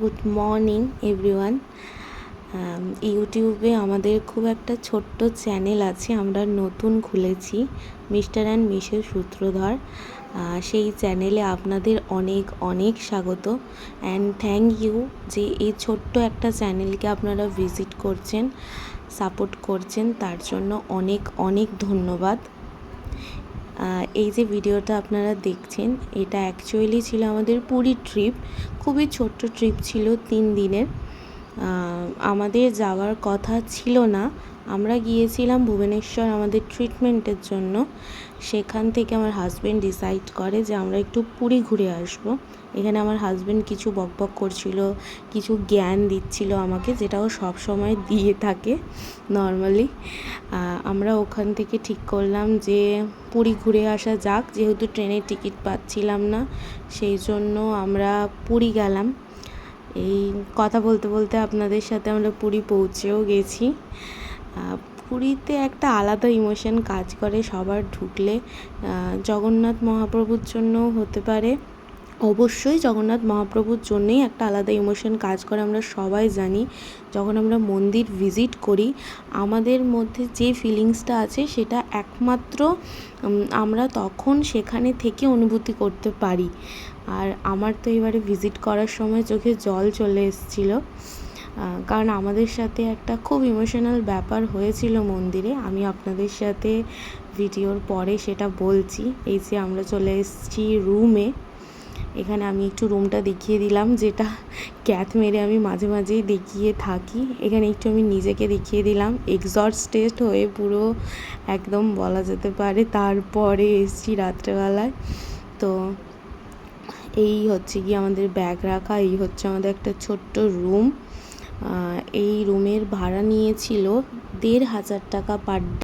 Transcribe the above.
Good morning everyone ইউটিউবে আমাদের খুব একটা ছোট্ট চ্যানেল আছে, আমরা নতুন খুলেছি মিস্টার অ্যান্ড মিসেস সূত্রধর। সেই চ্যানেলে আপনাদের অনেক অনেক স্বাগত। অ্যান্ড থ্যাংক ইউ যে এই ছোট্ট একটা চ্যানেলকে আপনারা ভিজিট করছেন সাপোর্ট করছেন, তার জন্য অনেক অনেক ধন্যবাদ। এই যে ভিডিওটা আপনারা দেখছেন, এটা অ্যাকচুয়ালি ছিল আমাদের পুরী ট্রিপ খুবই ছোট্ট ট্রিপ ছিল তিন দিনের। আমাদের যাওয়ার কথা ছিল না। আমরা গিয়েছিলাম ভুবনেশ্বর আমাদের ট্রিটমেন্টের জন্য। সেখান থেকে আমার হাজব্যান্ড ডিসাইড করে যে আমরা একটু পুরী ঘুরে আসব। এখানে আমার হাজব্যান্ড কিছু বকবক করছিল, কিছু জ্ঞান দিচ্ছিল আমাকে যেটাও সব সময় দিয়ে থাকে নর্মালি আমরা ওখান থেকে ঠিক করলাম যে পুরী ঘুরে আসা যাক। যেহেতু ট্রেনের টিকিট পাচ্ছিলাম না, সেই জন্য আমরা পুরী গেলাম। এই কথা বলতে বলতে আপনাদের সাথে আমরা পুরী পৌঁছেও গেছি। পুরীতে একটা আলাদা ইমোশন কাজ করে, সবার ঢুকলে জগন্নাথ মহাপ্রভুর জন্যও হতে পারে। অবশ্যই জগন্নাথ মহাপ্রভুর জন্যেই একটা আলাদা ইমোশন কাজ করে, আমরা সবাই জানি। যখন আমরা মন্দির ভিজিট করি, আমাদের মধ্যে যে ফিলিংসটা আছে, সেটা একমাত্র আমরা তখন সেখানে থেকে অনুভূতি করতে পারি। আর আমার তো এবারে ভিজিট করার সময় চোখে জল চলে এসেছিল। কারণ আমাদের সাথে একটা খুব ইমোশনাল ব্যাপার হয়েছিল মন্দিরে। আমি আপনাদের সাথে ভিডিওর পরে সেটা বলছি। এই যে আমরা চলে এসেছি রুমে এখানে আমি একটু রুমটা দেখিয়ে দিলাম, যেটা ক্যাথ মেরে আমি মাঝে মাঝেই দেখিয়ে থাকি। এখানে একটু আমি নিজেকে দেখিয়ে দিলাম। এক্সস্টেড হয়ে পুরো একদম বলা যেতে পারে তারপরে এসছি রাত্রেবেলায়। তো এই হচ্ছে কি আমাদের ব্যাগ রাখা, এই হচ্ছে আমাদের একটা ছোট্ট রুম এই রুমের ভাড়া নিয়েছিল দেড় হাজার টাকা পার